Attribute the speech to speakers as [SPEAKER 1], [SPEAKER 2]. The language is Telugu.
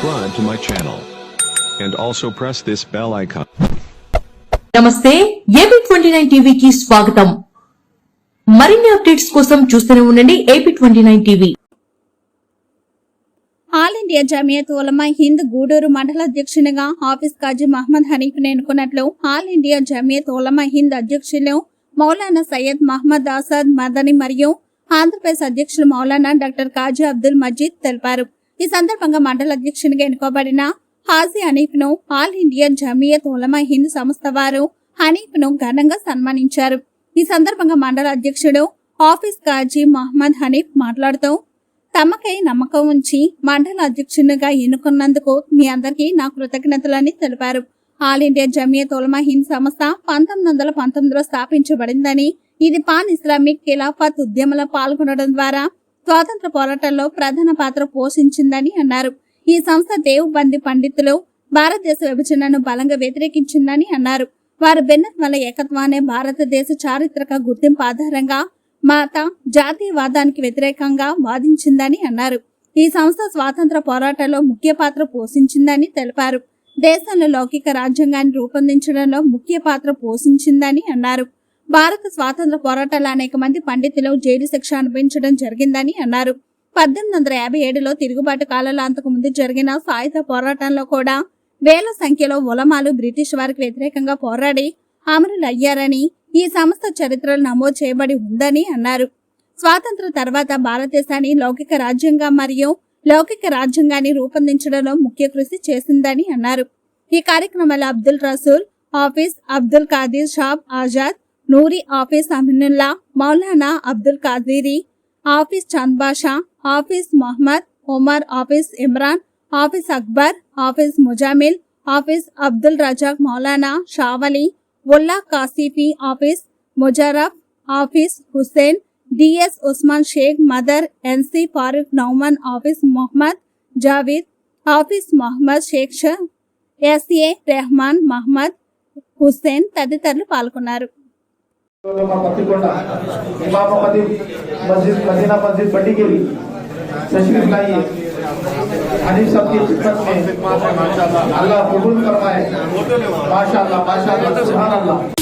[SPEAKER 1] subscribe to my channel. And also press this bell icon.
[SPEAKER 2] నమస్తే ఏపీ ట్వంటీ నైన్ టీవీకి స్వాగతం మరిన్ని అప్డేట్స్ కోసం చూస్తూనే ఉండండి AP twenty nine TV
[SPEAKER 3] all India Jamiat Ulama Hind Guduru మండల అధ్యక్షునిగా ఆఫీస్ కాజీ మహమ్మద్ హనీఫ్ ఎన్నుకున్నట్లు ఆల్ ఇండియా జమియత్ ఉలమా హింద్ అధ్యక్షులు మౌలానా సయ్యద్ మహమ్మద్ ఆసాద్ మదని మరియు ఆంధ్రప్రదేశ్ అధ్యక్షులు మౌలానా డాక్టర్ కాజీ అబ్దుల్ మజీద్ తెలిపారు ఈ సందర్భంగా మండల అధ్యక్షునిగా ఎన్నుకోబడిన హాజీ హనీఫ్ను ఆల్ ఇండియా జమియత్ ఉలమా హింద్ సంస్థ వారు హనీఫ్ను ఘనంగా సన్మానించారు. ఈ సందర్భంగా మండల అధ్యక్షుడు ఆఫీస్ కాజీ మహమ్మద్ హనీఫ్ మాట్లాడుతూ తమకై నమ్మకం ఉంచి మండల అధ్యక్షునిగా ఎన్నుకున్నందుకు మీ అందరికీ నా కృతజ్ఞతలని తెలిపారు. ఆల్ ఇండియా జమియత్ ఉలమా హింద్ సంస్థ పంతొమ్మిది వందల పంతొమ్మిదిలో స్థాపించబడిందని ఇది పాన్ ఇస్లామిక్ ఖిలాఫత్ ఉద్యమంలో పాల్గొనడం ద్వారా స్వాతంత్ర పోరాటంలో ప్రధాన పాత్ర పోషించిందని అన్నారు. ఈ సంస్థ దేవబంది పండితులు భారతదేశ విభజనను బలంగా వ్యతిరేకించిందని అన్నారు. వారు బెన్నెత్ వల్ల ఏకత్వాన్ని భారతదేశ చారిత్రక గుర్తింపు ఆధారంగా మాత జాతీయవాదానికి వ్యతిరేకంగా వాదించిందని అన్నారు. ఈ సంస్థ స్వాతంత్ర పోరాటంలో ముఖ్య పాత్ర పోషించిందని తెలిపారు. దేశంలో లౌకిక రాజ్యాంగాన్ని రూపొందించడంలో ముఖ్య పాత్ర పోషించిందని అన్నారు. భారత స్వాతంత్ర పోరాటాల అనేక మంది పండితులు జైలు శిక్ష అనుభవించడం జరిగిందని అన్నారు. పద్దెనిమిది వందల యాభై ఏడులో తిరుగుబాటు కాలంలో అంతకు ముందు జరిగిన సాయుధ పోరాటంలో కూడా వేల సంఖ్యలో ఉలమాలు బ్రిటిష్ వారికి వ్యతిరేకంగా పోరాడి అమరులయ్యారని ఈ సంస్థ చరిత్రలో నమోదు చేయబడి ఉందని అన్నారు. స్వాతంత్ర తర్వాత భారతదేశాన్ని లౌకిక రాజ్యంగా మరియు లౌకిక రాజ్యాంగాన్ని రూపొందించడంలో ముఖ్య కృషి చేసిందని అన్నారు. ఈ కార్యక్రమంలో Abdul Rasool Hafiz Abdul Khadeer Shab Azad Noori Hafiz Aminullah Maulana Abdul Qadiri Hafiz Chand Basha Hafiz Mohammed Umar Hafiz Imran Hafiz Akbar Hafiz Muzammil Hafiz Abdul Razak Maulana Shavali Ulla Kasifi Hafiz Muzaffar Hafiz Hussain DS Usman Sheikh Madar NC Farooq Nouman Hafiz Mohammed Javeed Hafiz Mohammed Sheikh Shah SA Rehman Mohammed Hussain తదితరులు పాల్గొన్నారు.
[SPEAKER 4] इमाम खतीब मस्जिद मदीना मस्जिद बड़ी के लिए। तशरीफ़ लाइए हनीफ साहब की खिदमत में अल्लाह कबूल करवाए माशा माशा अल्लाह